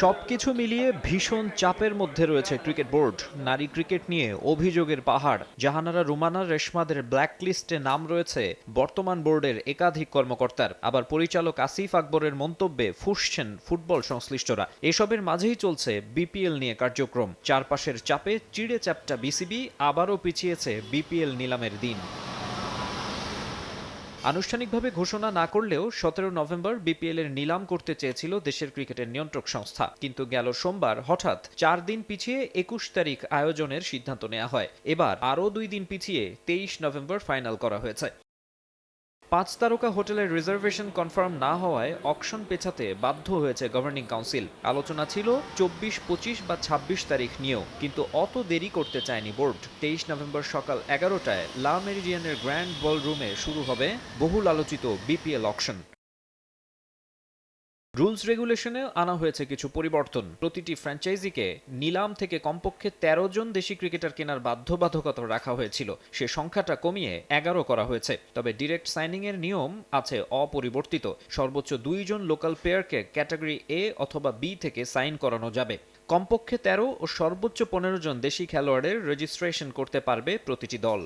সবকিছু মিলিয়ে ভীষণ চাপের মধ্যে রয়েছে ক্রিকেট বোর্ড। নারী ক্রিকেট নিয়ে অভিযোগের পাহাড়। জাহানারা রুমানা, রেশমাদের ব্ল্যাক লিস্টে নাম রয়েছে বর্তমান বোর্ডের একাধিক কর্মকর্তার। আবার পরিচালক আসিফ আকবরের মন্তব্যে ফুসছেন ফুটবল সংশ্লিষ্টরা। এসবের মাঝেই চলছে বিপিএল নিয়ে কার্যক্রম। চারপাশের চাপে চিড়ে চাপটা বিসিবি, আবারও পিছিয়েছে বিপিএল নিলামের দিন। আনুষ্ঠানিকভাবে ঘোষণা না করলেও সতেরো নভেম্বর বিপিএল এর নিলাম করতে চেয়েছিল দেশের ক্রিকেটের নিয়ন্ত্রক সংস্থা। কিন্তু গেল সোমবার হঠাৎ চার দিন পিছিয়ে একুশ তারিখ আয়োজনের সিদ্ধান্ত নেওয়া হয়। এবার আরও দুই দিন পিছিয়ে তেইশ নভেম্বর ফাইনাল করা হয়েছে। পাঁচ তারকা হোটেলের রিজার্ভেশন কনফার্ম না হওয়ায় অকশন পেছাতে বাধ্য হয়েছে গভর্নিং কাউন্সিল। আলোচনা ছিল চব্বিশ, পঁচিশ বা ছাব্বিশ তারিখ নিয়েও, কিন্তু অত দেরি করতে চায়নি বোর্ড। তেইশ নভেম্বর সকাল এগারোটায় লা মেরিডিয়ানের গ্র্যান্ড বল রুমে শুরু হবে বহুল আলোচিত বিপিএল অকশন। রুলস রেগুলেশনে আনা হয়েছে কিছু পরিবর্তন। প্রতিটি ফ্র্যাঞ্চাইজিকে নিলাম থেকে কমপক্ষে ১৩ জন দেশি ক্রিকেটার কেনার বাধ্যবাধকতা রাখা হয়েছিল। সে সংখ্যাটা কমিয়ে এগারো করা হয়েছে। তবে ডিরেক্ট সাইনিং এর নিয়ম আছে অপরিবর্তিত। সর্বোচ্চ দুইজন লোকাল প্লেয়ারকে ক্যাটাগরি এ অথবা বি থেকে সাইন করানো যাবে। কমপক্ষে ১৩ ও সর্বোচ্চ পনেরো জন দেশি খেলোয়াড়ের রেজিস্ট্রেশন করতে পারবে প্রতিটি দল।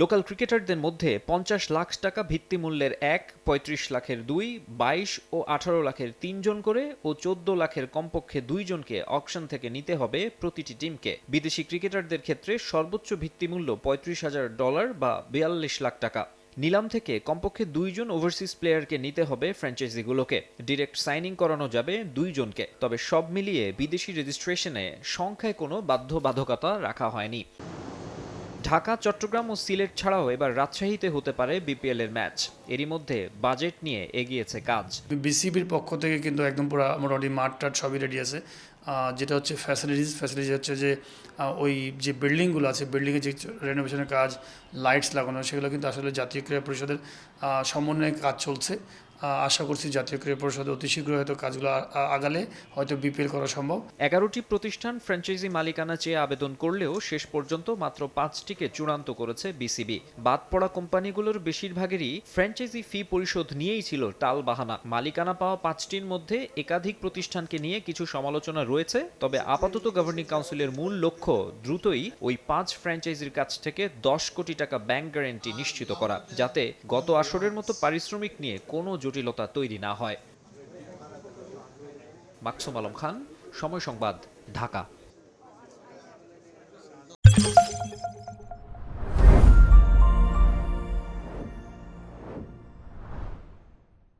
লোকাল ক্রিকেটারদের মধ্যে পঞ্চাশ লাখ টাকা ভিত্তিমূল্যের এক, পঁয়ত্রিশ লাখের দুই, বাইশ ও আঠারো লাখের তিনজন করে ও চোদ্দ লাখের কমপক্ষে দুইজনকে অকশন থেকে নিতে হবে প্রতিটি টিমকে। বিদেশি ক্রিকেটারদের ক্ষেত্রে সর্বোচ্চ ভিত্তিমূল্য পঁয়ত্রিশ হাজার ডলার বা বিয়াল্লিশ লাখ টাকা। নিলাম থেকে কমপক্ষে দুইজন ওভারসিজ প্লেয়ারকে নিতে হবে ফ্র্যাঞ্চাইজিগুলোকে। ডিরেক্ট সাইনিং করানো যাবে দুইজনকে, তবে সব মিলিয়ে বিদেশি রেজিস্ট্রেশনে সংখ্যায় কোনো বাধ্যবাধকতা রাখা হয়নি। ঢাকা, চট্টগ্রাম ও সিলেট ছাড়াও এবার রাজশাহীতে হতে পারে বিপিএল এর ম্যাচ। এরই মধ্যে বাজেট নিয়ে এগিয়েছে কাজ। বিসিবির পক্ষ থেকে কিন্তু একদম পুরো মোটামুটি মাঠ টাট সবই রেডি আছে। যেটা হচ্ছে ফ্যাসিলিটিস ফ্যাসিলিটিস হচ্ছে যে ওই যে বিল্ডিংগুলো আছে বিল্ডিংয়ে যে রেনোভেশনের কাজ লাইটস লাগানো, সেগুলো কিন্তু আসলে জাতীয় ক্রীড়া পরিষদের সমন্বয়ে কাজ চলছে। আশা করছি জাতীয় ক্রীড়া পরিষদ অতি শীঘ্র হয়তো কাজগুলো আগালে হয়তো বিপিএল করা সম্ভব। এগারোটি প্রতিষ্ঠান ফ্র্যাঞ্চাইজি মালিকানা চেয়ে আবেদন করলেও শেষ পর্যন্ত মাত্র পাঁচটিকে চূড়ান্ত করেছে বিসিবি বাদ পড়া কোম্পানিগুলোর বেশিরভাগেরই ফ্র্যাঞ্চাইজি ফি পরিশোধ নিয়েই ছিল টাল বাহানা মালিকানা পাওয়া পাঁচটির মধ্যে একাধিক প্রতিষ্ঠানকে নিয়ে কিছু সমালোচনা রয়েছে, তবে আপাতত গভর্নিং কাউন্সিলের মূল লক্ষ্য দ্রুতই ওই পাঁচ ফ্র্যাঞ্চাইজির কাছ থেকে দশ কোটি টাকা ব্যাংক গ্যারেন্টি নিশ্চিত করা, যাতে গত আসরের মতো পারিশ্রমিক নিয়ে কোনো জটিলতা তৈরি না হয়। মাকসুম আলম খান, সময় সংবাদ, ঢাকা।